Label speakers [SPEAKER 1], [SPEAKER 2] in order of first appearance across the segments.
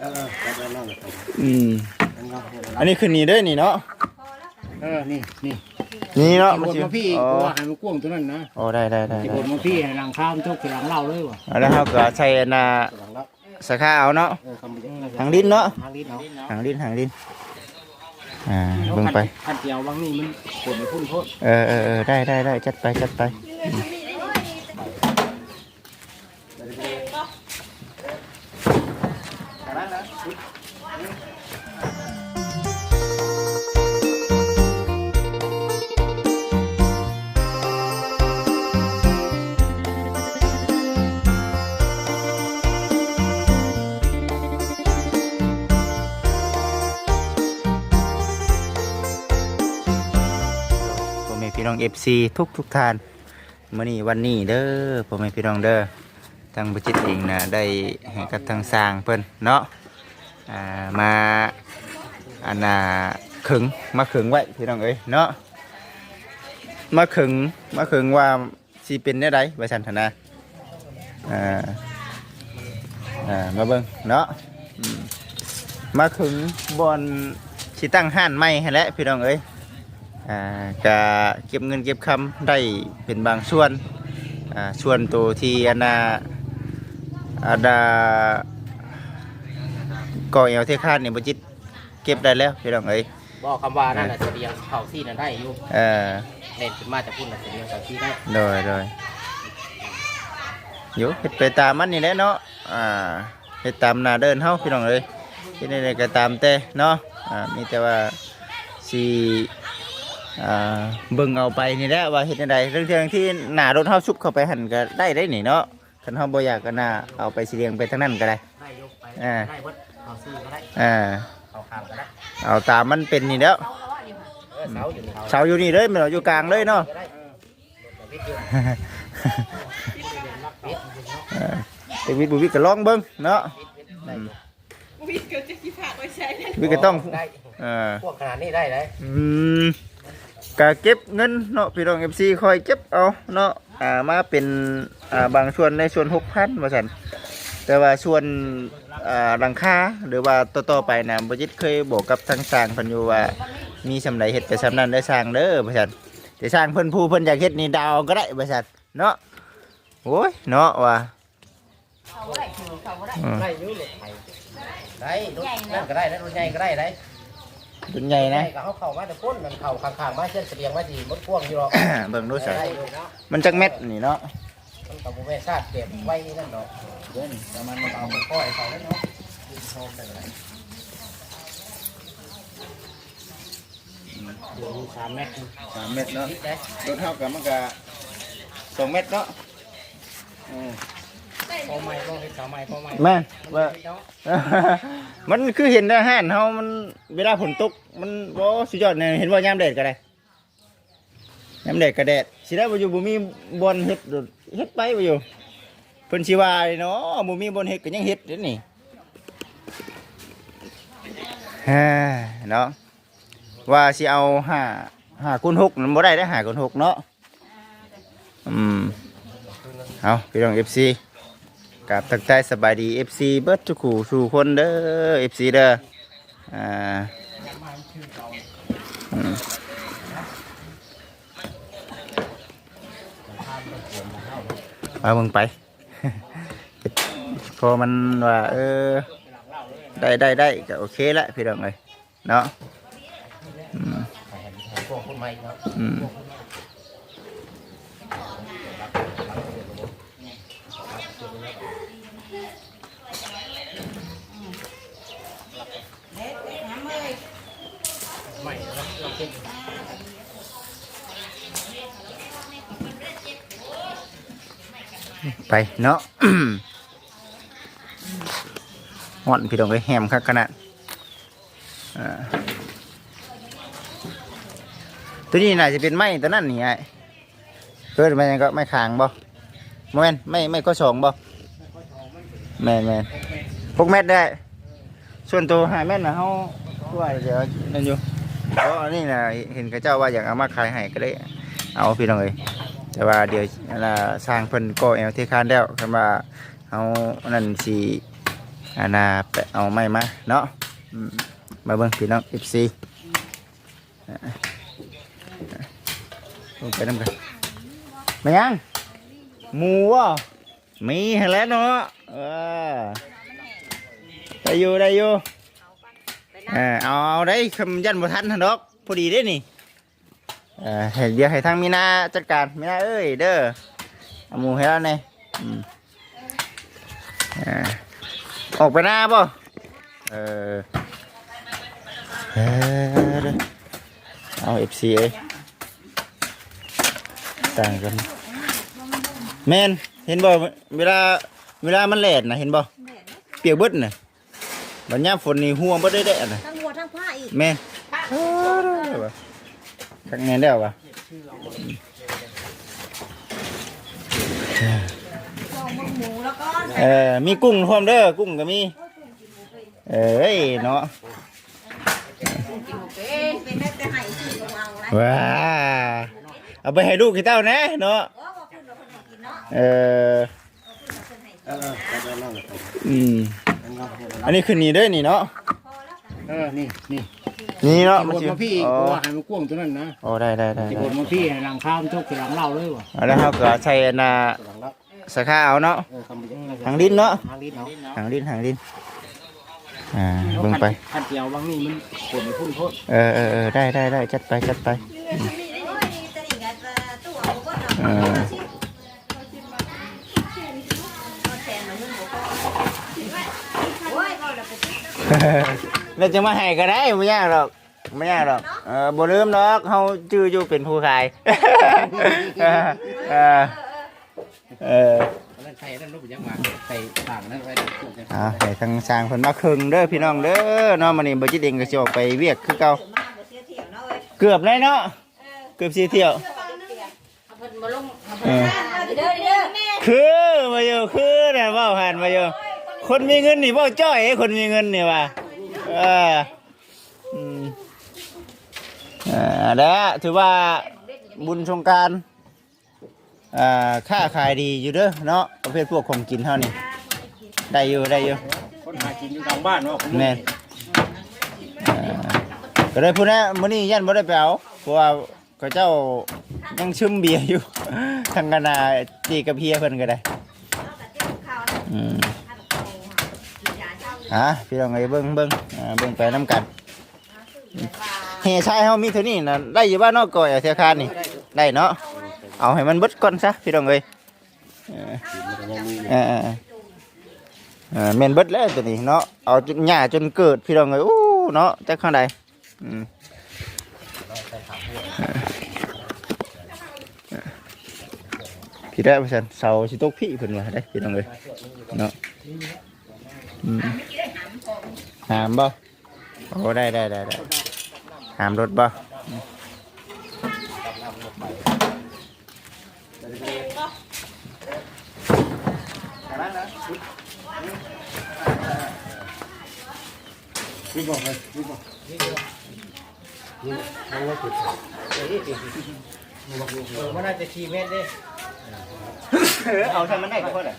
[SPEAKER 1] เออไปไปนั่งไป
[SPEAKER 2] อืม
[SPEAKER 1] นั่งเนาะเดี๋ยว
[SPEAKER 2] อันนี้คือนี่เด้อนี่เนาะ
[SPEAKER 1] เออนี่นี่
[SPEAKER 2] นี่เนาะ
[SPEAKER 1] บ
[SPEAKER 2] มัน
[SPEAKER 1] ด
[SPEAKER 2] สิ
[SPEAKER 1] มาพี่
[SPEAKER 2] อ๋อ
[SPEAKER 1] กูว่าให้มันกว้างตัวนั้นนะ
[SPEAKER 2] โอ้ได้ได้ได้
[SPEAKER 1] ที่บ
[SPEAKER 2] ได้
[SPEAKER 1] ดมาพี่ให้หลังข้ามทุกที่หลังเล่าเลยว่ะ
[SPEAKER 2] เอาแล้วเราก็ใช้อันน่ะ
[SPEAKER 1] หลังเล่า
[SPEAKER 2] สาขาเอาเนาะ
[SPEAKER 1] เออคำเดียว
[SPEAKER 2] ทางดินเนาะ
[SPEAKER 1] ทางลิ้นเนาะ
[SPEAKER 2] หางดินหางดินอ่าเบิ่งไป
[SPEAKER 1] ขันเดียวบางนี่มันปวดไม่พุ่นโทษ
[SPEAKER 2] เออเออเออได้ได้ได้จัดไปจัดไปพ่อแม่ พี่น้องเอฟซีทุกทุกท่านมื่อนี้วันนี้เด้อพ่อแม่พี่น้องเด้อทางบริจิตเองนะได้ให้กับทางสร้างเพิ่นเนาะอ่ามาอันน่ะขึงมาขึงไว้พี่น้องเอ้ยเนาะมาขึงมาขึงว่าสิเป็นได้ไรไว้สันทนาอ่าอ่ามาเบิ่งเนาะมมาขึงบอนสิตั้งห้านใหม่ให้แล้วพี่น้องเอ้ย อ่าก็เก็บเงินเก็บคำได้เป็นบางส่วนอ่าส่วนตัวที่อันนาอันดาก่อเอวเทคาดเนี่ยบจิตเก็บได้แล้วพี่น้องเอ้ย
[SPEAKER 1] บอกคำว่านั่นแหละเสียงเข่าซี่นั่นได้อยู่
[SPEAKER 2] เออ
[SPEAKER 1] เล่นขึ้นมาจะพูดน่ะเสียงเข่าซี่ได้
[SPEAKER 2] โดยโดยอยู่เฮ็ดไปตามมันนี่แหละเนาะอ่าเฮ็ดตามหน้าเดินเฮาพี่น้องเอ้ยเฮ็ดได้ก็ตามแต่เนาะอ่ามีแต่ว่าสิอ่า เบิ่งเอาไปนี่แหละว่าเฮ็ดจังไดเรื่องเรื่องที่หน้ารถเฮาซุบเข้าไปหั่นก็ได้ได้นี่เนาะคันเฮาบ่อยากก็น่าเอาไปสิเลี้ยงไปทางนั้นก็ได้
[SPEAKER 1] ได้ยกไป
[SPEAKER 2] อ่า
[SPEAKER 1] ได้เบิดเข่าซี่ก็ได้
[SPEAKER 2] อ่า
[SPEAKER 1] เข่าขามก็ได้
[SPEAKER 2] เอาตามมันเป็นนี่แล้ว
[SPEAKER 1] เออเสาอยู่นี่
[SPEAKER 2] เสาอยู่นี่เลยมันเอาอยู่กลางเลยเนาะ
[SPEAKER 1] ก็ได้เออรถวิทย์อยู่วิทย์เรียนนักวิทย์เนาะ
[SPEAKER 2] เออแต่วิทย์บุวิทย์ก็ลองเบิ่งเนาะ
[SPEAKER 1] ได้อยู่
[SPEAKER 3] วิทย์เกิดจะกี่ผักไว้ใช้เนี่ย
[SPEAKER 2] วิทย์ก็ต้อง
[SPEAKER 1] ได้
[SPEAKER 2] เออ
[SPEAKER 1] พวกขนาดนี้ได้เลย
[SPEAKER 2] อืม กะเก็บเงินเนาะพี่น้องเอฟซีคอยเก็บเอาเนาะอ่ามาเป็นอ่าบางส่วนในส่วนหกพันว่าสันแต่ว่าส่วนอ่าหลังคาหรือว่าต่อๆไปนะบจิตเคยบอกกับทางสร้างเพันอยู่ว่ามีสำไรเห็ดแต่สำนั้นได้สร้างเด้อว่าสันแต่สร้างเพิ่นผู้เพิ่นอยากเฮ็ดนี่ดาวก็ได้ว่าสันเนาะโอ้ยเนาะว่าอืม
[SPEAKER 1] ได้อยุ่รถไถได้รถนั่นก็ได้นะรถใหญ่ก็ได้ได้
[SPEAKER 2] เป็นไงนะ
[SPEAKER 1] ได้ก็เขาเข้ามาแต่พ้นมันเข้าข้างๆมาเช่นเสบียงมาดีมดพ่วงอยู่หรอก
[SPEAKER 2] เบิ่งดูสิ
[SPEAKER 1] ได้อยู่เนาะ
[SPEAKER 2] มันจักเม็ดนี่เนาะ
[SPEAKER 1] มันกับบุเวชาติเก็บไว้นี่นั่นเนาะเดินประมาณมันเอาไปก้อยเขาแล้วเนาะชมไปเลยเดี๋ยวมีสามเมตร
[SPEAKER 2] สามเม็ดเนาะ
[SPEAKER 1] นิดได้
[SPEAKER 2] รถเท่ากับมันก็สองเม็ดเนาะ
[SPEAKER 1] พอใหม่พอเห็ดสาวใหม่พอใหม่
[SPEAKER 2] แม่นว่า
[SPEAKER 1] เนาะ
[SPEAKER 2] มันคือเห็นอาหารเฮามันเวลาฝนตก มันบ่สุดยอดเนี่ยเห็นว่ายามแดดก็ได้ยามแดดก็แดดสิได้บ่อยู่บ่มีบอนเฮ็ดโดดเฮ็ดไปบ่อยู่เพิ่นสิว่าเนาะบ่มีบอนเฮ็ดก็ยังเฮ็ดเด้นี่ฮ่าเนาะว่าสิเอาห้าห้าคูณหกมันบ่ได้ได้ห้าคูณหกเนาะอืมเอาพี่น้อง FC กับทักทายสบายดี FC เบิร์ดทุกคู่สู่คนเด้อ FC เด้ออ่าอืมาเบิ่งไปพอมันว่าเออได้ได้ได้ก็โอเคละพี่น้องเลยเนาะอืม
[SPEAKER 1] พวกคนใหม่เนาะ
[SPEAKER 2] อืม
[SPEAKER 1] ใหม่เนาะเราเป็น
[SPEAKER 2] ไปเนาะห่อนพี่น้องเลยแฮมคักขนาดอ่าตัวนี้น่าจะเป็นไม้ตัวนั้นนี่ไอ้เกิดมายังก็ไม่คางบ่โมเมนไม่ไม่ก็สองบ่แม่นแม่นพกเม็ดได้ ส่วนตัวหาแม่นนะเขาว่าเดี๋ยวนั่นอยู่เพราะอันนี้นะเห็นกระเจ้าว่าอยากเอามาขายให้ก็เลยเอาพี่น้องเลย แต่ว่าเดี๋ยวสร้างเพิ่นก็แอลเทคานแล้วคันว่าเอานนั้นสิอันน่ะไปเอาไม้มาเนาะมาเบิ่งพี่น้อง FC อ่าลงไปน้ำกันมายังหมูวะมีแล้วเนาะเออได้อยู่ได้อยู่เออเอาได้คำยันบ่ทันหั่นดอกพอดีได้นี่ เออให้เดี๋ยวให้ทางมีนาจัดการมีนาเอ้ยเด้อเอาหมูให้แล้วเนี่ยอืมอ่าออกไปหน้าป่ะเออเออเด้อเอาเอฟซีเอ้ยต่างกันแมนเห็นบ่เวลาเวลามันแหลดนะเห็นบ่เปียกเบิดน่ะบัดยามฝนนี่ห่วงบ่ได้แดดน่ะ
[SPEAKER 3] ทั้งหัวทั้งผ้าอีก
[SPEAKER 2] แม่น ทักแน่แล้ววะ
[SPEAKER 3] ลองมึงหมูแล้วก็
[SPEAKER 2] เออมีกุ้งพร้อมเด้อกุ้งก็มี เอ้ยเนาะ
[SPEAKER 3] เป็นเป็นได้แต่ให้ซื้อของเอานะ
[SPEAKER 2] ว้าเอาไปให้ลูกให้เต้านะเนาะ
[SPEAKER 3] โอ้บ่คุณเราคนให้กินเนาะ
[SPEAKER 2] เออ
[SPEAKER 1] เออไปนั่ง
[SPEAKER 2] อืมอันนี้คือนี่เด้อนี่เนาะ
[SPEAKER 1] เออนี่นี่
[SPEAKER 2] นี่เนาะ
[SPEAKER 1] บดมาพี่
[SPEAKER 2] อ๋อ
[SPEAKER 1] กูว่าให้มันกว้างตัวนั้นนะ
[SPEAKER 2] โอ้ได้ได้ได้
[SPEAKER 1] ที่
[SPEAKER 2] ได้
[SPEAKER 1] บดมาพี่ให้หลังข้าวมันทุกข์หลังเล่าเลยว่ะ
[SPEAKER 2] เอาแล้วเราก็ใช้อันน่ะ
[SPEAKER 1] หลังเล่า
[SPEAKER 2] สาขาเอาเนาะ
[SPEAKER 1] เออคำนี้
[SPEAKER 2] ทางดินเนาะ
[SPEAKER 1] ทางลิ้นเนาะ
[SPEAKER 2] หางดินหางดินอ่าเบิ่งไป
[SPEAKER 1] ขันเดียวบางนี่มันขนพุ่นโทษ
[SPEAKER 2] เออเออเออได้ได้ได้จัดไปจัดไป
[SPEAKER 3] โอ้ยจะนี่ก็ตัวเอาบ่เนาะ
[SPEAKER 2] เอ อ
[SPEAKER 3] โอ้ยบ่ได้ไปซื้อ
[SPEAKER 2] เราจะมาให้ก็ได้ไม่ยากหรอกไม่ยากหรอกเออบ่ลืมหรอกเฮาชื่ออยู่เป็นผู้ขายเออเออเออ
[SPEAKER 1] นั่นใส่นั่นรูปยังมาใส่ต่างนั่นไว้ช่วง
[SPEAKER 2] อ่าให้ทางสร้างเพิ่นมาครึ่งเด้อพี่น้องเด้อเนาะมื้อนี้บ่จิตเองก็สิออกไปเวียกคือเก่า
[SPEAKER 3] มาบ่เสียเที่ยวเนาะเอ้ย
[SPEAKER 2] เกือบเลยเนาะเกือบสิเที่ยว
[SPEAKER 3] เอาเพิ่นมาลงเอา
[SPEAKER 2] เอ
[SPEAKER 3] เพิ่น
[SPEAKER 2] อ
[SPEAKER 3] เด้อเด้อแม่
[SPEAKER 2] คือมาอยู่คือน่ะเว้าหันมาอยู่คนมีเงินนี่เว้าจ้อยเอ้คนมีเงินนี่ว่าเอออืมอ่าแล้วถือว่าบุญสงกรารอ่าค่าขายดีอยู่เด้อเนาะประเภทพวกของกินเท่านี้ได้อยู่ได้อยู่
[SPEAKER 1] คนหากินอยู่ทางบ้านเนาะ
[SPEAKER 2] แม่นอ่าก็เลยพูดนะมื้อนี้ยันบ่ได้ไปเอาเพราะว่าเขาเจ้ายังชึมเบียร์อยู่ ทางกันนาจีกับเพียเพิ่นก็ได้อืม อะพี่น้องเอ้ยเบิ่งเบิ่งอ่าเบิ่งไปนํกันเฮชายเฮามีเท่านี้น่ะได้อยู่บ้านนอกก่อยเอาเสียคานนี่ได้เนาะเอาให้มันเบิดก่อนซะพี่น้องเอ้ยเออเออเออเออแม่นเบิดแล้วตัวนี้เนาะเอาจนหญ้าจนเกิดพี่น้องเอ้ยอู้เนาะจักข้างใดอืมพี่ได้ประชันเสาชิตกพี่เพิ่นว่าได้พี่น้องเลยเนาะอืม หามบ่โอ้ได้ได้ได้ได้หามรถบ่อืม
[SPEAKER 1] เออมันน่าจะชีเมตรเด้
[SPEAKER 2] เออเอาทำมันได้ก็พอได้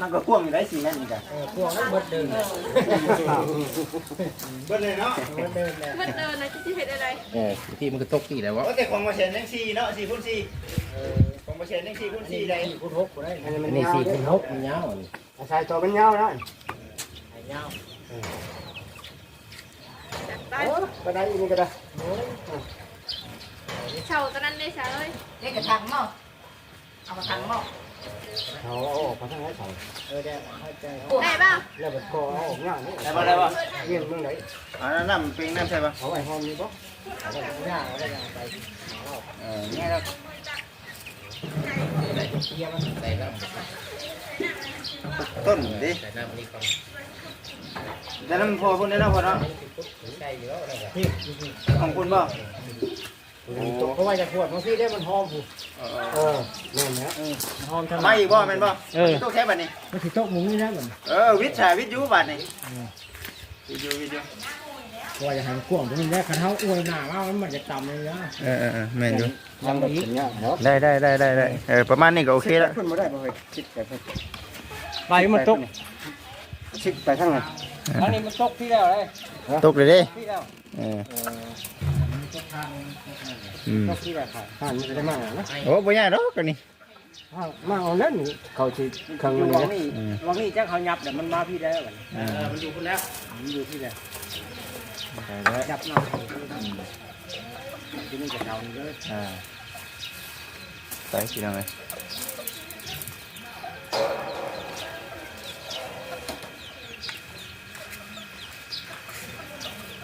[SPEAKER 2] มันก็พ่วงอยู่ได้สี่นั่นนี่จ้ะ
[SPEAKER 1] เออพวกนั้นเบิดเดิน
[SPEAKER 2] เบิดเลยเนาะ
[SPEAKER 1] เบิดเดินแหละ
[SPEAKER 3] มันเดินนะที่เฮ็ดอะไร
[SPEAKER 1] เออที่มันก็ตกที่แล้ววะ
[SPEAKER 2] โอ้แต่ของมาเชนยังสี่เนาะสี่คูณสี่เออของมาเชนยังสี่คูณสี่ได้
[SPEAKER 1] สี่คูณหกกูได้อันนี้สี่คูณหกมันยาวนี่
[SPEAKER 4] ใส่ตัวมันยาวนะ
[SPEAKER 1] ไอ้ยาว
[SPEAKER 3] ไป
[SPEAKER 4] ก็ได้อีกนี่ก็ได้
[SPEAKER 3] เช่าตอนนั้นได้ใช่เลยเด็กกระถางหม้อเอากระถางหม้อ
[SPEAKER 4] เอาเอาออกมาทางไหนใส่
[SPEAKER 1] เออได้เข้าใจเขา
[SPEAKER 3] ได้ป่ะ
[SPEAKER 4] แล้วมันก็เอาออกง่ายนี่
[SPEAKER 2] ได้บ่ะได้บ่ะ
[SPEAKER 4] เยี่ยมมืองไหน
[SPEAKER 2] อันนั้นน้ำป็นน้ำใช่ป่ะ
[SPEAKER 4] เอาไว้ห้องนี้บ่
[SPEAKER 1] ยาวได้ยังไป
[SPEAKER 2] เออเนี่ยแล้ว
[SPEAKER 1] ได้เทียมันใส่แล้ว
[SPEAKER 2] ต้นดิแต่น้ำพอพุ่นได้เนาะพอเนาะของคุณบ่
[SPEAKER 1] เพราะว่าจะขวดบางทีได้มันหอมผู
[SPEAKER 4] เออนั่นแหละ
[SPEAKER 1] หอมทำไม
[SPEAKER 2] ไม่อีกบ่แม่นบ่
[SPEAKER 1] เออ
[SPEAKER 2] ต้องใช้บัดนี้
[SPEAKER 1] มันถือโต๊ะมุ้งนี่นะเหมือน
[SPEAKER 2] เออวิทย์ชาวิทยุบัดนี้วิทยุวิทยุ
[SPEAKER 1] เพราะว่าจะให้มันกว้างตรงนี้ได้คันเท้าอ้วยหน้าว่ามันจะต่ำเลยนะ
[SPEAKER 2] เออเออเออแม่นอยู่
[SPEAKER 4] ยังแบบนี้เนาะ
[SPEAKER 2] ได้ได้ได้ได้ได้เออประมาณนี้ก็โอเคแล้ว
[SPEAKER 4] ขึ้นมาได้บ่เฮ้ยคิดแบบนี้
[SPEAKER 1] ไปมันตก
[SPEAKER 4] ชิดไปทางไหน
[SPEAKER 1] อันนี้มันตกที่แล้วเลย
[SPEAKER 2] ตกเลยเด้
[SPEAKER 1] ที่แล้ว
[SPEAKER 2] เออ
[SPEAKER 1] เออตกทาง
[SPEAKER 2] อืม
[SPEAKER 1] ตกที่แล้วค่ะ
[SPEAKER 4] ห่านมันจะได้มากนะ
[SPEAKER 2] โอ้บ่ยากดอกกันนี่
[SPEAKER 4] ห่านมาเอาแล้วนี่เขาสิข้าง
[SPEAKER 1] อยู่
[SPEAKER 4] นี้
[SPEAKER 1] วัง
[SPEAKER 4] นะ
[SPEAKER 1] นี่
[SPEAKER 2] อืม
[SPEAKER 1] วังนี่จ้าเขายับเดี๋ยวมันมาพี่ได้แล้วกัน
[SPEAKER 2] อ่า
[SPEAKER 1] เออมันอยู่คนแล้วมันอยู่ที่แล้ว
[SPEAKER 4] ไปแล้ว
[SPEAKER 1] ยับเนาะที่นี่จะเดาเยอะ
[SPEAKER 2] อ่าไปพี่น้องเอ้ย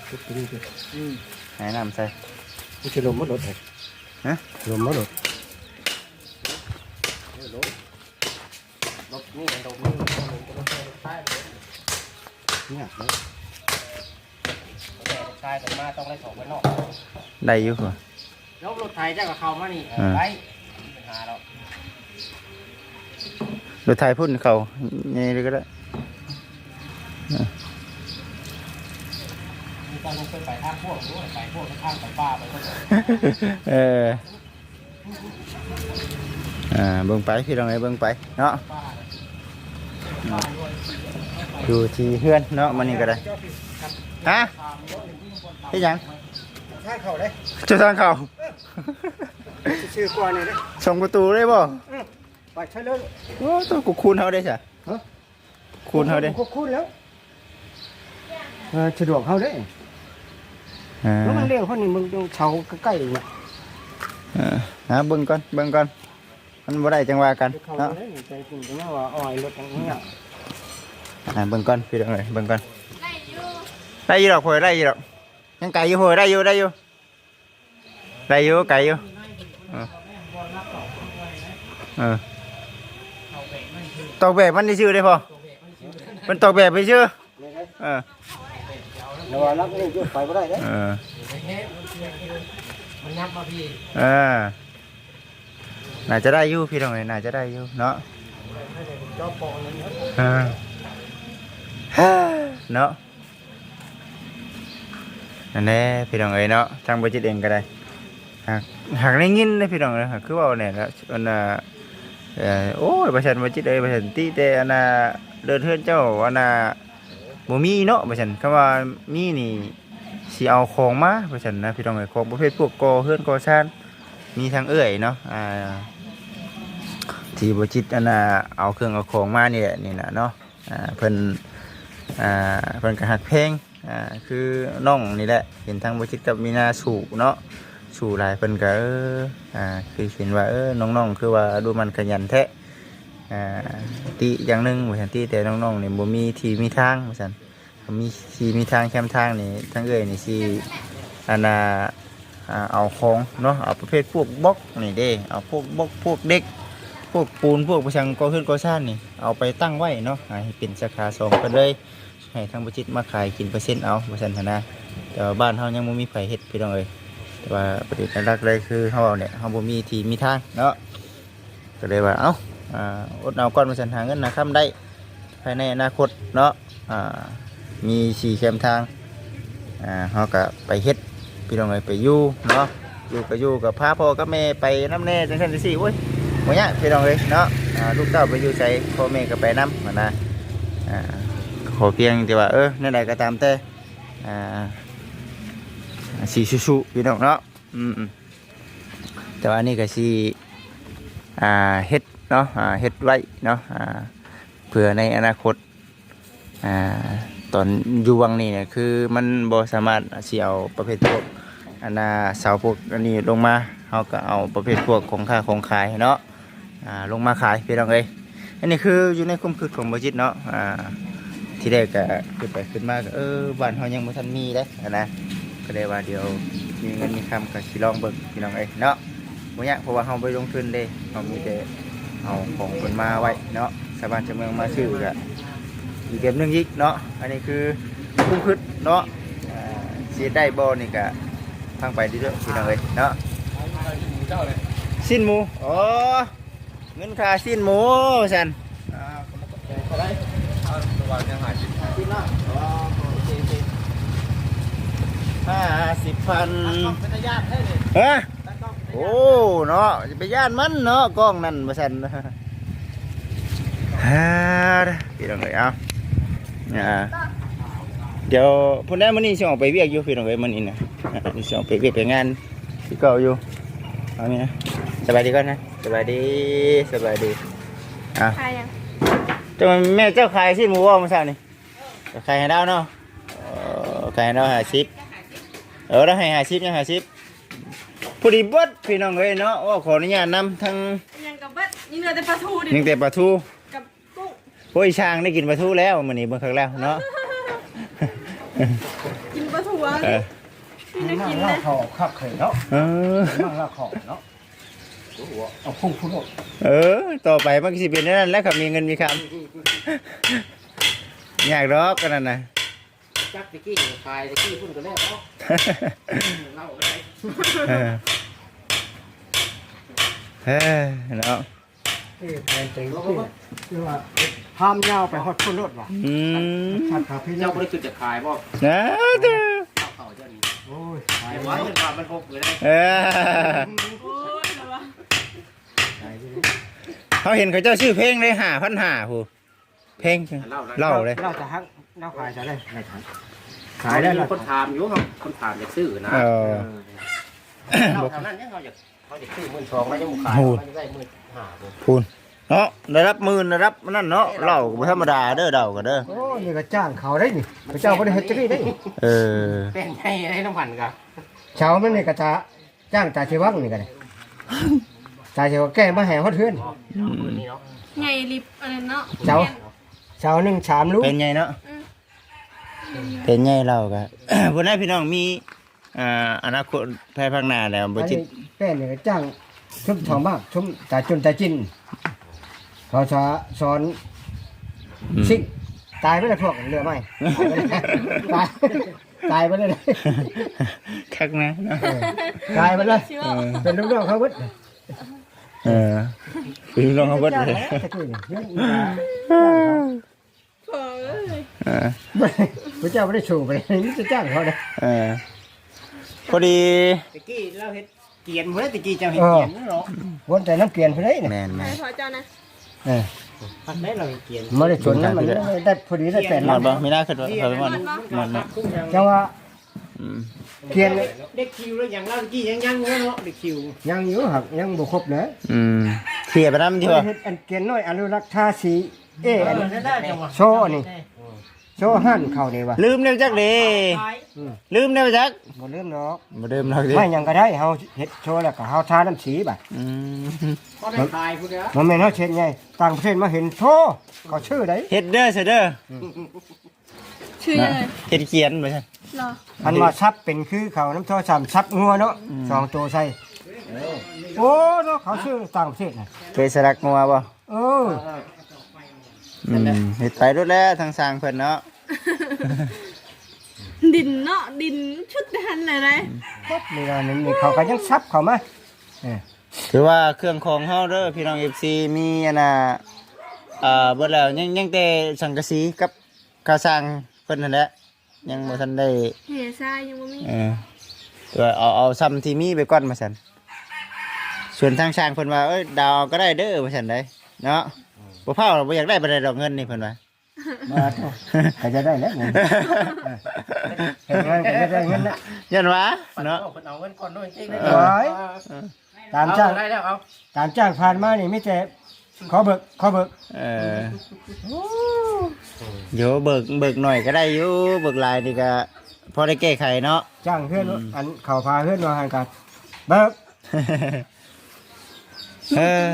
[SPEAKER 4] ชุดนี้ดิ
[SPEAKER 1] อืม
[SPEAKER 2] หายน้ำใส่
[SPEAKER 4] มันจะลมมดรถเลย
[SPEAKER 2] ฮะ
[SPEAKER 4] ลมมดรถ
[SPEAKER 1] รถนี่เป็นรถนี่รถใต้
[SPEAKER 4] เนี่ยนะ
[SPEAKER 1] แต่ชายแต่มาต้องได้สองไปนอก
[SPEAKER 2] ได้อยู่เหรอ
[SPEAKER 1] แล้วรถไทยเจ้ากับเขามานี่
[SPEAKER 2] อ่า
[SPEAKER 1] ไปปัญหาแล้ว
[SPEAKER 2] รถไทยพุ่นเขานี่เลยก็ได้
[SPEAKER 1] มีตอนลงไปไปทางพวกด้วยไปพวกทางไปป้าไปก็
[SPEAKER 2] เอออ่าเบิ่งไปพี่น้องเอ้ยเบิ่งไปเนาะ
[SPEAKER 1] ป้า
[SPEAKER 2] อยู่ที่เฮือนเนาะมันนี่ก็ได้ฮะเฮ็ดหยัง
[SPEAKER 4] ทางเขาเลย
[SPEAKER 2] เจะทางเขา
[SPEAKER 4] ชื่อกว่านี่เลย
[SPEAKER 2] ส่งประตูได้บ่
[SPEAKER 4] ไปใช่เลย
[SPEAKER 2] โอ้ตัวกูคูณเฮาได้จ้ะ
[SPEAKER 4] ฮะ
[SPEAKER 2] คูณเฮาได้
[SPEAKER 4] คูณแล้วเออสะดวกเขาได้
[SPEAKER 2] อ่า
[SPEAKER 4] แล้วมันเร็วเขานี่มึงต้องเช่าใกล้ๆเนี่ย
[SPEAKER 2] เออหาเบิ่งก่อนเบิ่งก่อนมันบ่ได้จังว่ากัน
[SPEAKER 4] เขา
[SPEAKER 2] เนาะ
[SPEAKER 4] เลยใจจริงจังว่าอ้อยรถอย่างเงี้ย
[SPEAKER 2] อ่าเบิ่งก่อนพี่น้องเอ้ยเบิ่งก่อน
[SPEAKER 3] ได้อยู่
[SPEAKER 2] ได้อยู่ดอกโพยได้อยู่ดอกยังไก่อยู่โพยได้อยู่ได้อยู่ได้อยู่ไก่อยู่เออเออตอกแบบมันได้ชื่อได้พอมันตอกแบบไปชื่อเออ
[SPEAKER 4] แล้วว่ารับนี่ไปไม่ได้เด้
[SPEAKER 2] เออ
[SPEAKER 1] มันยับมาพี่
[SPEAKER 2] เออน่าจะได้อยู่พี่น้องเอ้ยน่าจะได้อยู่เนาะ
[SPEAKER 1] จอปอนั่น
[SPEAKER 2] เออฮ่าเนาะนั่นแหละพี่น้องเอ้ยเนาะทางบริจิตเองก็ได้หากหากได้ยินนะพี่น้องเอ้ยคือว่าเนี่ยแล้วอันน่ะโอ้ยประชันบริจิตเอ้ยประชันตีแต่อันน่ะเดินเทือนเจ้าอันน่ะ บ่มีเนาะประชันคำว่ามีนี่สิเอาของมาประชันนะพี่น้องเอ้ยของประเภทพวกกอเฮือนกอชานมีทางเอื้อยเนาะอ่าที่บจิตอันน่ะเอาเครื่องเอาของมานี่แหละนี่นะเนาะอ่าเพิ่นอ่าเพิ่นก็หักเพลงอ่าคือน้องนี่แหละเห็นทางบจิตกับมีนาสู่เนาะสู่หลายเพิ่นก็เอออ่าคือเห็นว่าเออน้องๆคือว่าดูมันขยันแท้ อ่าติอย่างหนึงบ่ซั่นติแต่น้องๆนี่บ่มีที่มีทางว่าซั่นถ้ามีที่มีทางแคมทางนี่ทางเอ้ยนี่สิอันน่ะอ่าเอาของเนาะเอาประเภทพวกบล็อกนี่เด้เอาพวกบล็อกพวกเด็ก พวกปูนพวกประชังก่อขึ้นก่อสร้างนี่เอาไปตั้งไว้เนาะให้เป็นสาขาสองกันเลย ให้ทางประจิตมาขายกินเปอร์เซ็นต์เอาประชันธนะแต่ว่าบ้านเฮายังบ่มีไผเฮ็ดพี่น้องเอ้ยแต่ว่าประเด็นหลักเลยคือเฮาเนี่ยเฮาบ่มีที่มีทางเนาะก็เลยว่าเอ้า อ่าอดเอาก่อนประชันหาเงินนะค้ำได้ ภายในอนาคตเนาะอ่ามีสี่แคมทางอ่าเฮาก็ไปเฮ็ดพี่น้องเอ้ยไปอยู่เนาะอยู่ก็อยู่กับพาพ่อกับแม่ไปน้ำแน่จังซั่นจังซี่โอ้ยหมดเนี้ยพี่น้องเลยเนาะอ่าลูกเต้าไปอยู่ใส่พ่อแม่ก็ไปน้ำมานะอ่าขอเพียงแต่ว่าเออนั่นใดก็ตามแต่อ่าสีชูๆพี่น้องเนาะอืมอืมแต่ว่านี่ก็สีอ่าเฮ็ด เนาะเฮ็ดไว้เนาะเผื่อในอนาคตอตอนอยู่วังนี่เนี่ยคือมันบ่สามารถสิเอาประเภทพวกอันน่ะเสาพวกอันนี้ลงมาเขาก็เอาประเภทพวกของค่าของขายเนาะลงมาขายพี่น้องเอ้ยอันนี้คืออยู่ในความคิดของบริจิตเนาะอ่าที่แรกก็ขึ้นไปขึ้นมากเออบ้านเฮายังบ่ทันมีเด้อะนะก็เลยว่าเดี๋ยวมีเงินมีคำก็สิลองเบิ่งพี่น้องเอ้ยเนาะบ่ยากเพราะว่าเฮาบ่ลงทุนเด้เฮามีแต่ เอาของเพิ่นมาไว้เนาะชาวบ้านชาวเมืองมาซื้อก็อีกแบบหนึงอีกเนาะอันนี้คือคุ้มคิดเนาะอ่าสิได้บ่นี่ก็ฟังไปเรื่อยๆพี่น้องเอ้ยเนาะ
[SPEAKER 1] เจ้าเลย
[SPEAKER 2] สิ้นหมูอ๋อเงินค่าสิ้นหมูสัน
[SPEAKER 1] อ่าเขาได้เอาตัวยังหายจิต
[SPEAKER 2] สิ้นละอ๋อโอเคโอเคห้าสิบพัน
[SPEAKER 1] เป็นญาติให้เลย
[SPEAKER 2] เฮ้ย
[SPEAKER 1] ตั้งกล้อง
[SPEAKER 2] โอ้เนาะจะไปย่านมันเนาะกล้องนั่นมาสันฮ่าพี่น้องเลยเอาอ่าเดี๋ยวพุ่นได้มื้อนี้สิออกไปเวียกอยู่พี่น้องเอ้ยมื้อนี้นะอ่าสิออกไปเวียกไปงานที่เก่าอยู่เอานี่นะสบายดีก่อนนะสบายดีสบายดีอะ
[SPEAKER 3] ใครยัง
[SPEAKER 2] เจ้าแม่เจ้าขายสิหมูว่ามื้อเช้านี่ขายให้ดาวเนาะเออขายให้ดาว50เออแล้วให้50ยัง50 พอดีเบิดพี่น้องเอ้ยเนาะว่าขออนุญาตนำทั้ง
[SPEAKER 3] ยังกับเบ็ดนี่เหลือแต่ปลาทูดิ
[SPEAKER 2] ยังแต่ปลาทู
[SPEAKER 3] กับกุ้ง
[SPEAKER 2] โอ้ยช้างได้กินปลาทูแล้วมื้อนี้เบิ่งครั้งแล้วเนาะ
[SPEAKER 3] กินปลาทูอะ
[SPEAKER 2] เออ
[SPEAKER 3] พี่จะ
[SPEAKER 4] นั่ง
[SPEAKER 3] กิน
[SPEAKER 4] ลา
[SPEAKER 3] นะ
[SPEAKER 4] กขอคักเคยเนาะ
[SPEAKER 2] เออ
[SPEAKER 4] นั่งลากขอเนาะเอาพุ่งพุ่งออก
[SPEAKER 2] เออ ต่อไปมันก็สิเป็นนั่นแหล้วครับมีเงินมีคำอยากรอกกันนั่นนะ
[SPEAKER 1] จักตะกี้ขายตะกี้พุ่นก็แล้วเนาะ เล่าได้
[SPEAKER 2] เออเฮ้ยเนาะ
[SPEAKER 4] ที่แทนใจที่คือว่าห้ามยาวไปฮอดพุ่นรถว่ะ
[SPEAKER 2] อืม
[SPEAKER 4] ชัดครับพี่
[SPEAKER 1] เจ้า
[SPEAKER 4] เจ้า
[SPEAKER 1] บ่ได้คือจะขายบ่
[SPEAKER 2] นะเด้อ
[SPEAKER 1] ข้าวเขาเจ้านี่
[SPEAKER 4] โอ้ย
[SPEAKER 1] ขายไว้มันว่ามันพกอยู่ได้
[SPEAKER 2] เออ
[SPEAKER 3] โอ้ยเหรอวะ
[SPEAKER 2] เขาเห็นเขาเจ้าชื่อเพลงเลยหาพันหาผู้เพลงเล่าเลย
[SPEAKER 4] เราจะฮักเราขายจะได้ไม่ทันขายได้
[SPEAKER 1] มี
[SPEAKER 4] ละ
[SPEAKER 1] คนถามอยู่ครับคนถามอยากซื้อนะ
[SPEAKER 2] เออ
[SPEAKER 1] เราเท่านั้นเนี่ยเขาอยากเขาอยากซื้อหมื่นสองแล้วยังบ่ขายเขาจะได้หมื่นห้าบ่
[SPEAKER 2] พูนเนาะได้รับหมื่นได้รับนั่นเนาะเล่าก็บ่ธรรมดาเด้อเดาก็เด้อ
[SPEAKER 4] โอ้นี่ก็จ้างเขาได้นี่พระเจ้าบ่ได้เฮ็ดจังนี้ได้นี่
[SPEAKER 2] เออ
[SPEAKER 1] แป้งให้ให้น้ำพันกับ
[SPEAKER 4] ชาวมันนี่ก็จะจ้างจ่าชีวังนี่ก็ได้จ่าชีวังแก้มาให้ฮอดเฮือน
[SPEAKER 1] นี่เนาะ
[SPEAKER 3] ไงลิฟอะไรเนาะ
[SPEAKER 4] เจ้าชาวหนึงชามลูก
[SPEAKER 2] เป็นไงเนาะเป็นไงเราก็พวกนั้นพี่น้องมี อ่าอนาคตภายภาคหน้าแล้วบ่
[SPEAKER 4] อัน
[SPEAKER 2] จิต
[SPEAKER 4] นี้แป้นนี่ก็จ้างชุบทองมากชุบตาจุนตาจินเขาสอนสอน
[SPEAKER 2] อืม
[SPEAKER 4] สิตายไปแล้วพวกเรือไม่ตายตายไปเลย
[SPEAKER 2] คักนะเนาะ
[SPEAKER 4] ตายไปเลย
[SPEAKER 3] เชื่อ
[SPEAKER 4] เป็นลูกน้องเขาเบิด
[SPEAKER 2] เออพี่น้องเขาเบิดเลย
[SPEAKER 4] ตะกี้นี่เยอะอีก
[SPEAKER 3] เออเลย
[SPEAKER 2] เออ
[SPEAKER 4] นะพระเจ้าไม่ได้ชูไปเลยนี่จะจ้างเขาเลย
[SPEAKER 2] เออ พอดี
[SPEAKER 1] ตะกี้เราเฮ็ดเกียนเมื่อตะกี้เจ้าเฮ็ดเกียนเนาะ
[SPEAKER 4] วนแต่น้ำเกลียนไปเลยเนี่ย
[SPEAKER 2] แม่น
[SPEAKER 3] ใคร
[SPEAKER 2] แม่น
[SPEAKER 3] พอเจ้านะ
[SPEAKER 4] เออ
[SPEAKER 1] พักได้เราเฮ็ดเกียน
[SPEAKER 4] ไม่ได้ชนนะมันได้พอดีได้แปด
[SPEAKER 2] นอน
[SPEAKER 4] ลำ
[SPEAKER 2] บ่ไม่น่าขึ้นว่าเขาไปนอนนอนนะ
[SPEAKER 4] จังว่า
[SPEAKER 2] อืม
[SPEAKER 4] เกลียน
[SPEAKER 1] เด็กคิวแล้วอย่างเราตะกี้ยังยังเนาะเด็กคิว
[SPEAKER 4] ยังอยู่หักยังบุครบเลย
[SPEAKER 2] อืมเคลียร์ไปนำที่ว่า
[SPEAKER 4] เฮ็ดอันเกลียนน้อยอนุรักษ์ท่าสีเอ๊ะอัน
[SPEAKER 1] ได้ได้จังหวะ
[SPEAKER 4] โชว์นี่ โชว์หั่นเขานี่วะ
[SPEAKER 2] ลืมแล้วจักเด้ลืมแล้วจัก
[SPEAKER 4] บ่ลืมเนาะ
[SPEAKER 2] บ่ลืมแล้วดิ
[SPEAKER 4] ไม่หยังก็ได้เฮาเฮ็ดโชว์แล้วก็เฮาทาน้ำสีบัด
[SPEAKER 2] อืม
[SPEAKER 1] ก็ได้ขายพุ่นเด้อ
[SPEAKER 4] มันแม่นเฮาเช็ดไงต่างประเทศมาเห็นโชว์เขาชื่อได้
[SPEAKER 2] เฮ็ดเด้อเสยเด้อ
[SPEAKER 3] ชื่อ
[SPEAKER 2] นะ
[SPEAKER 3] อะไร
[SPEAKER 2] เฮ็ดเขียนบ่ใช่
[SPEAKER 3] เหรอ
[SPEAKER 4] อันว่าซับเป็นคือเขาน้ำโทรศัพท์ซับงัวเนาะสองตัวใส่โอ้เนาะเขาชื่อต่างประเทศน่ะ
[SPEAKER 2] เคยสลักงัวบ่
[SPEAKER 4] เออ
[SPEAKER 2] อืมเฮ็ดไปรถแล้วทางสร้างเพิ่นเนาะ
[SPEAKER 3] ดินเนาะดินชุดทันเลยไร
[SPEAKER 4] ปุ๊บนี่ล่ะนี่เขาก็ยังซับเข้ามาเออ
[SPEAKER 2] ถือว่าเครื่องของเฮาเด้อพี่น้อง FC มีอันน่ะอ่าเบิดแล้วยังยังแต่สังกะสีกับค่าสร้างเพิ่นนั่นแหละยังบ่ทันได้
[SPEAKER 3] เฮซ่ายังไม่มี
[SPEAKER 2] เออตัวเอาเอาซ้ำที่มีไปก่อนมาซั่นส่วนทางสร้างเพิ่นว่าเอ้ยดาวเอาก็ได้เด้อว่าซั่นได้เนาะ บ่เผาเราบ่อยากได้บ่ได้ดอกเงินนี่เพิ่นว่า
[SPEAKER 4] มาเถอะก็จะได้แล้วเงินเออเห็นงานก็จะได้เงินนะ
[SPEAKER 2] ยันวะ
[SPEAKER 1] เนาะ
[SPEAKER 2] เนาะ
[SPEAKER 1] เพิ่นเอาเงินก่อนด้วยจริงได้
[SPEAKER 4] โอ้ยตามจ้าง
[SPEAKER 1] ได้แล้วเอา
[SPEAKER 4] ตามจ้างผ่านมานี่ไม่แต่ขอเบิกขอเบิก
[SPEAKER 2] เออเดี๋ยวเบิกเบิกหน่อยก็ได้อยู่เบิกหลายนี่ก็พอได้แก้ไขเนาะ
[SPEAKER 4] จ้างเพื่อนอันเขาพาเพื่อนมาหากันเบิก
[SPEAKER 2] เออ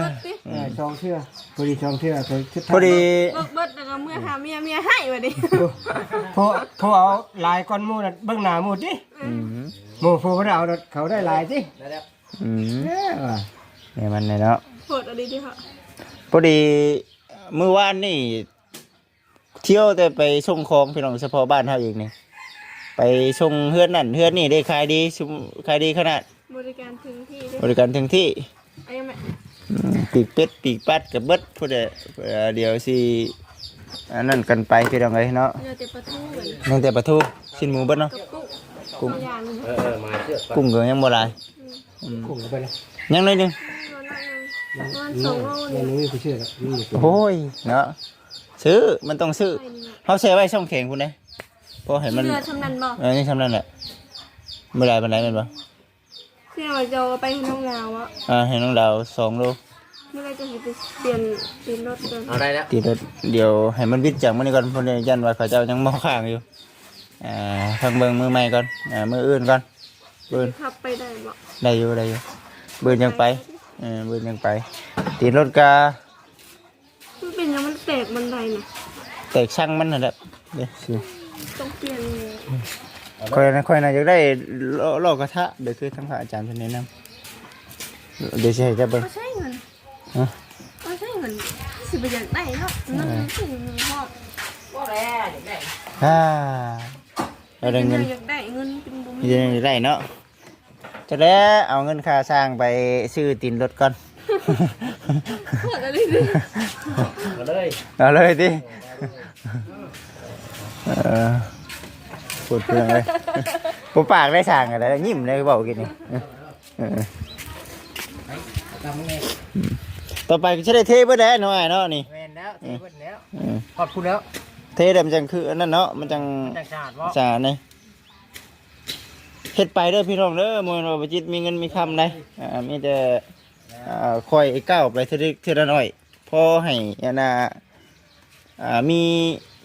[SPEAKER 3] เอ
[SPEAKER 4] อสองเชื่อพอดีสองเชื่อเคยชุด
[SPEAKER 2] พอดี
[SPEAKER 3] เบิดเบิดแล้วก็เมื่อหาเมียเมียให้วะดิ
[SPEAKER 4] พอพอเอาลายก้อนหมูน่ะเบิ่งหน้าหมูดิ
[SPEAKER 2] อืม
[SPEAKER 4] หมูฟูบ่ได้เอาน่ะเขาได้ลายดิ
[SPEAKER 2] อืม
[SPEAKER 4] เออว่ะ
[SPEAKER 2] เนี่ยมันเนี่ยเนาะ
[SPEAKER 3] โหดอะไรดีค่ะ
[SPEAKER 2] พอดีเมื่อวานนี่ เที่ยวแต่ไปส่งของพี่น้องเฉพาะบ้านเฮาเองนี่ไปส่งเฮือนนั่นเฮือนนี่ได้ขายดีชุมขายดีขนาด
[SPEAKER 3] บริการถึงที่ด้
[SPEAKER 2] บริการถึงที่
[SPEAKER 3] ไอ้ยังไม่
[SPEAKER 2] ปีกเป็ดปีกปัดกับเบิดพูดเด้อเอ่อเดี๋ยวสิอันนั้นกันไปพี่น้องเอ้ยเนาะ
[SPEAKER 3] เนื้อเต็มประตูเหมือน
[SPEAKER 2] นั่งแต่ปลาทูชิ้นหมูเบิดเนาะ
[SPEAKER 3] กับกุ้ง
[SPEAKER 2] กุ้ง
[SPEAKER 3] ตัวอย่างหนึง
[SPEAKER 1] เออเออมาเชือกก่อน
[SPEAKER 2] กุ้งก็ยังบ่หลาย
[SPEAKER 4] กุ้งก็ไปเลย
[SPEAKER 2] ยังน้อยหนึง
[SPEAKER 3] นอนนั่งนอนสองโล
[SPEAKER 4] นี่
[SPEAKER 3] นี่
[SPEAKER 4] นี่ไปเชื่อแล้วนี่อยู่
[SPEAKER 2] โอ้ยเนาะซื้อมันต้องซื้อเขาใช้ไว้ช่องแข็งคุณนะเพราะให้มัน
[SPEAKER 3] เรือชำนาญบ่
[SPEAKER 2] เออนี่ทำนั่นแหละเมื่อไรเป็นไรเป็นปะ
[SPEAKER 3] คือเราจะไปให้น้องลาวอะ
[SPEAKER 2] อ่าให้น้องดาวสองโล
[SPEAKER 3] เมื่อไรจะไปเปลี่ยนเปลี่ยนรถกัน
[SPEAKER 1] เอาได้แล้ว
[SPEAKER 2] ตีรถเดี๋ยวให้มันวิดจากมันนี่ก่อนเพราะเดี๋ยวยันว่าเขาเจ้ายังมองข้างอยู่อ่าทางเบิงมือใหม่ก่อนอ่ามืออื่นก่อนเบิร์น
[SPEAKER 3] ขับไปได้บ่
[SPEAKER 2] ได้อยู่ได้อยู่เบิร์นยังไปเออเบิร์นยังไปตีรถกา
[SPEAKER 3] มันเป็นยังมันแตกบันไดน่ะ
[SPEAKER 2] แตกช่างมันนั่นแหละเดี๋ยวสิ
[SPEAKER 3] ต้องเปลี่ยนเลย
[SPEAKER 2] ค่อยนะค่อยนะอยากได้โลโลกระทะเดี๋ยวคือทางพระอาจารย์เพิ่นแนะนำเดี๋ยวสิให้เจะเบิ่ง
[SPEAKER 3] ก็ใช่เงิน
[SPEAKER 2] ฮะ
[SPEAKER 3] ก็ใช่เงินสิไปอยากได้เนาะนั่นคือเงินพ่อ
[SPEAKER 1] ว่าแล้วเดี๋ยวได้
[SPEAKER 2] อ่าเราได้เงิน
[SPEAKER 3] อยากได้เงินเป็นบุญ
[SPEAKER 2] เงินได้เนาะจะได้เอาเงินค่าสร้างไปซื้อตินรถก่อน
[SPEAKER 3] เกิดอะไรขึ้น
[SPEAKER 1] มาเลย
[SPEAKER 2] เอาเลยดิเออ พูดเรื่องเลยปุ๊ปากได้สั่งอะไรยิ้มเลยบอกกินนี่เออ
[SPEAKER 1] ทำไง
[SPEAKER 2] ต่อไปก็จะได้เทเบิดแล้วหน่อยเนาะนี่
[SPEAKER 1] แมนแล้วเทเบิดแล้ว
[SPEAKER 2] เออ
[SPEAKER 1] ขอบคุณแล้ว
[SPEAKER 2] เทได้มันจังคืออันนั้นเนาะมันจัง
[SPEAKER 1] จังชาติว่า
[SPEAKER 2] สาเนี่ยเฮ็ดไปเด้อพี่น้องเด้อมวยเราประจิตมีเงินมีคำได้อ่ามีแต่อ่าคอยไอ้ก้าวไปเท่าเล็กเท่าน้อยพอให้อันน่ะอ่ามี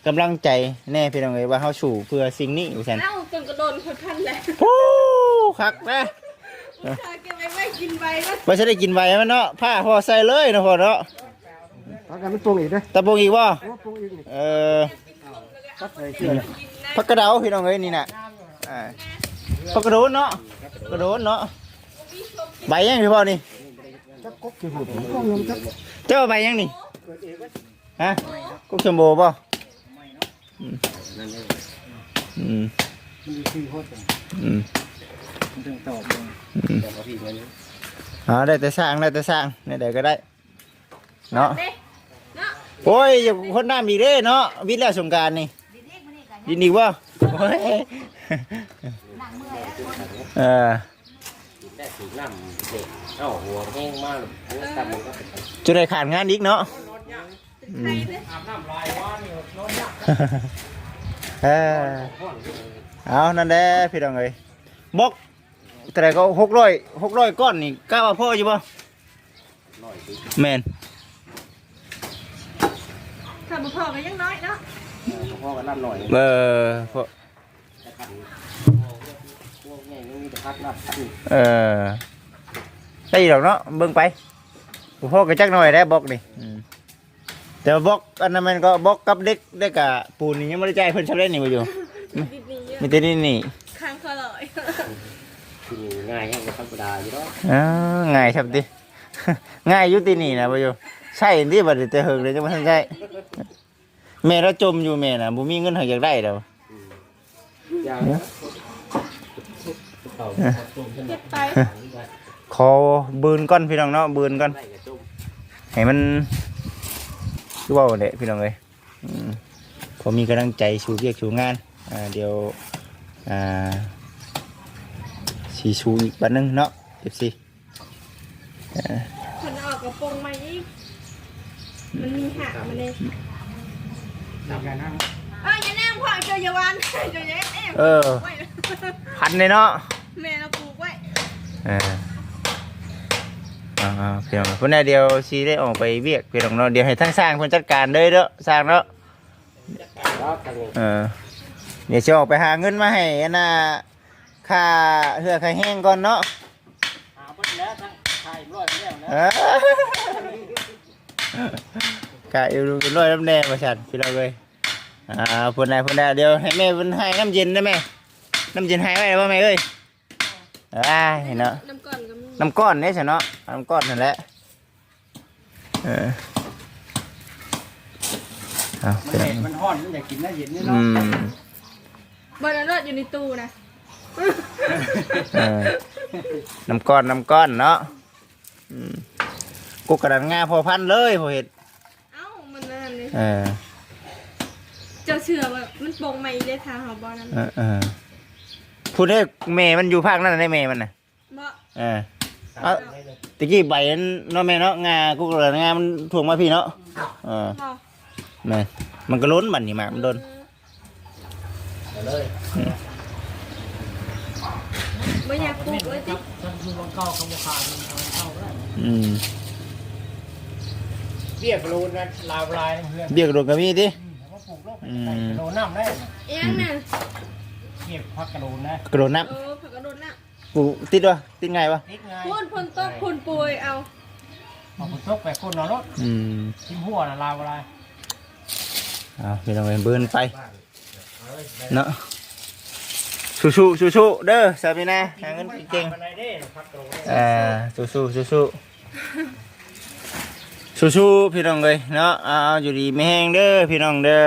[SPEAKER 2] กำลังใจแน่พี่น้องเอ้ยว่าเฮาสู่เพื่อสิ่งนี้อยู่แซ่น
[SPEAKER 3] เอ้าจนกระโดนคนพันแหละ
[SPEAKER 2] โอ้คักนะ
[SPEAKER 3] อุตส่าห์เก็บไว้ไว้กินใบนะ
[SPEAKER 2] บ่ใช่ได้กินไว้มันเนาะผ้าพอใส่เลยเนาะพ่อเนาะ
[SPEAKER 4] พักกันมันปรุงอีกเด้อ
[SPEAKER 2] ตะบงอีกบ่
[SPEAKER 4] โอ้ปรุงอีกนี่
[SPEAKER 2] เออ
[SPEAKER 4] ตัดเลยเชื่อเลย
[SPEAKER 2] ผักกระเดาพี่น้องเอ้ยนี่น่ะอ่าผักกระโดนเนาะกระโดนเนาะใบยังพี่พ่อนี่
[SPEAKER 4] จักกบกี่หูผมก็งงจัก
[SPEAKER 2] เจ้าใบยังนี่ฮะกุ๊กชมโบ ป่ะอืมอืม
[SPEAKER 4] มันมีสี่โคตร
[SPEAKER 2] อืม
[SPEAKER 4] มันถึงตอบเลย
[SPEAKER 2] อืม
[SPEAKER 1] เดี๋ยวมาพี่เงิน
[SPEAKER 2] อ๋อได้แต่สร้างได้แต่สร้างนี่เดี๋ยวก็ได้ เนาะโอ้ยอย่าคนน้ำอีกเด้เนาะวิทย์แล้วสงการนี่ยินดีป่ะโอ้ยเออ
[SPEAKER 1] ได้ถูกน้ำเด็กเอ้าหัวแห้งมาก
[SPEAKER 2] จะได้ขาดงานอีกเนาะ
[SPEAKER 1] อาบน้ำลายว่านี่นอนยาก
[SPEAKER 2] เออเอานั่นแหละพี่น้องเอ้ยบอกแต่ก็หกร้อยหกร้อยก้อนนี่กล้าว่าพ่ออยู่ป่ะ
[SPEAKER 1] น้อยดิ
[SPEAKER 2] แมน
[SPEAKER 3] ถ้าบ่พอก็ยังน้อยเนาะ
[SPEAKER 1] พ่อก็น้ำหน่อย
[SPEAKER 2] เออพ่อ
[SPEAKER 1] จะขันพวกแม่ยังมีแต่พักน้ำขัน
[SPEAKER 2] เออได้ดอกเนาะเบิ่งไปพ่อก็จักหน่อยได้บอกนี่อืม แต่ว่าบอกอันนั้นมันก็บอกกับเด็กเด็กอะปูนนี่ยังไม่ได้ใจายเพิ่นชำเล่นนี่มาอยู่
[SPEAKER 3] ดิดนี้เยอะ
[SPEAKER 2] มีแต่นี่นี่
[SPEAKER 3] ค้างเขาเลย
[SPEAKER 1] คือง่ายแห้งก็ธรรมดาอยู่เนาะ
[SPEAKER 2] อ๋อง่ายครับดิง่ายอยู่ที่นี่นะมาอยู่ใช่ที่บัดนี้แต่เฮิงเลยจังบ่ทันใช่แม่เราจมอยู่แม่น่ะบ่มีเงินให้อยากได้ดอก
[SPEAKER 1] อย่างนี้เขาจุ่มขึ้น
[SPEAKER 3] เก็บไป
[SPEAKER 2] ขอบืนก่อนพี่น้องเนาะบืนก่อน
[SPEAKER 1] ได้กับจุ่ม
[SPEAKER 2] ให้มัน รู้ว่าเด็พี่น้องเลยอืมพอมีกำลังใจชูเรียกชูงานอ่าเดี๋ยวอ่าสีชูอีกบันหนึงเนาะเอฟซี
[SPEAKER 3] คนออกกระโปรงมาอีกมันมีหักมันเลย
[SPEAKER 4] ทำงานนั่ง
[SPEAKER 3] เอ้ยอย่าแน่งพ่อเจออยาวานเจออยาแน่ง
[SPEAKER 2] เออ
[SPEAKER 3] ไว้
[SPEAKER 2] พันเลยเนาะ
[SPEAKER 3] แม่เราปลูกไว้
[SPEAKER 2] เออ อ่าๆพี่น้องเพื่อนเดียวซีได้ออกไปเวียกพี่น้องเนาะเดี๋ยวให้ทั้งสร้างเพื่นจัดการเลยเด้อสร้างเนาะ
[SPEAKER 1] แล้วทางนี้
[SPEAKER 2] เออเดี๋ยวจะออกไปหาเงินมาให้อันน่ะค่าเหือค่าแห้งก่อนเนาะ
[SPEAKER 1] หาไปแล้วทั้งถ่ายร้อยไปแล้วนะ
[SPEAKER 2] เออกะอยู่เป็นร้อยน้ำแดงประชันพี่เราเลยอ่าพูดได้พูดได้เดี๋ยวให้แม่เป็นให้น้ำเย็นได้ไหมน้ำเย็นให้ไว้ได้ป่ะแม่เอ้ยอ่าเห็นเนาะ
[SPEAKER 3] น้ำก่อนก็มี
[SPEAKER 2] น้ำก้อนเนี่ยใช่เนาะ น้ำก้อนนั่นแหละ เออเอา
[SPEAKER 4] มัน
[SPEAKER 2] เป็น
[SPEAKER 4] เห็ดมันห้อนมันอยากกินน้ำเย็นนี่
[SPEAKER 2] อื
[SPEAKER 4] เนาะ
[SPEAKER 2] ม
[SPEAKER 3] บอลรถอยู่ในตู้นะ
[SPEAKER 2] เออน้ำก้อนน้ำก้อนเนาะอืมกูกระดานงาพอพันเลยพอเห็ด
[SPEAKER 3] เอ้ามันนั่นเลย
[SPEAKER 2] เออ
[SPEAKER 3] เจ้าเชื่อว่ามันโปรงมาอีกได้ทางหอบอนั้น
[SPEAKER 2] เออเออพูดให้เมย์มันอยู่ภาคนั้นได้เมย์มันน่ะ
[SPEAKER 3] บ่
[SPEAKER 2] เออ เอา ตะกี้ใบนั้นเนาะแม่เนาะงากูกระดานงามันถ่วงมาพี่เนาะเออ
[SPEAKER 3] บ่
[SPEAKER 2] แม่นมันก็ล้นบัดนี่หมากมันโดน
[SPEAKER 1] เอาเลย
[SPEAKER 3] ไม่อยากปลูกเลยจิ
[SPEAKER 1] ท่านคือวังเก้าคำว่าขาดมันเอาเข้าได้
[SPEAKER 2] อืม
[SPEAKER 1] เบี้ยกรูนนะลาวลายเพื่อน
[SPEAKER 2] เบี้ยกระโดดก็มีติ
[SPEAKER 1] เขาก็ปลูกโลก
[SPEAKER 2] อืม
[SPEAKER 1] กระโดดน้ำได้
[SPEAKER 3] เอียงน่ะ
[SPEAKER 1] เก็บพักกระโดดนะ
[SPEAKER 2] กระโดดน้
[SPEAKER 3] เออผักกระโดดน่ะำ
[SPEAKER 2] ปูติดวะติดไงวะ
[SPEAKER 1] นิดไง
[SPEAKER 3] พ่นพ่นตกพ่นป่วยเอา
[SPEAKER 1] เอาคุณตกไปคนนอนรถ
[SPEAKER 2] อืม
[SPEAKER 1] ทิมหัวนะลาวลาย
[SPEAKER 2] เอาพี่น้องไปเบิ้นไปเนาะสู้สู้สู้สู้ๆเด้อสามีนาหาเงินเก่ง
[SPEAKER 1] มันไหนเด้พักกระโดด
[SPEAKER 2] ๆอ่าสู้สู้สู้สู้สู้สู้ๆพี่น้องเลยเนาะเอาอยู่ดีไม่แห้งเด้อพี่น้องเด้อ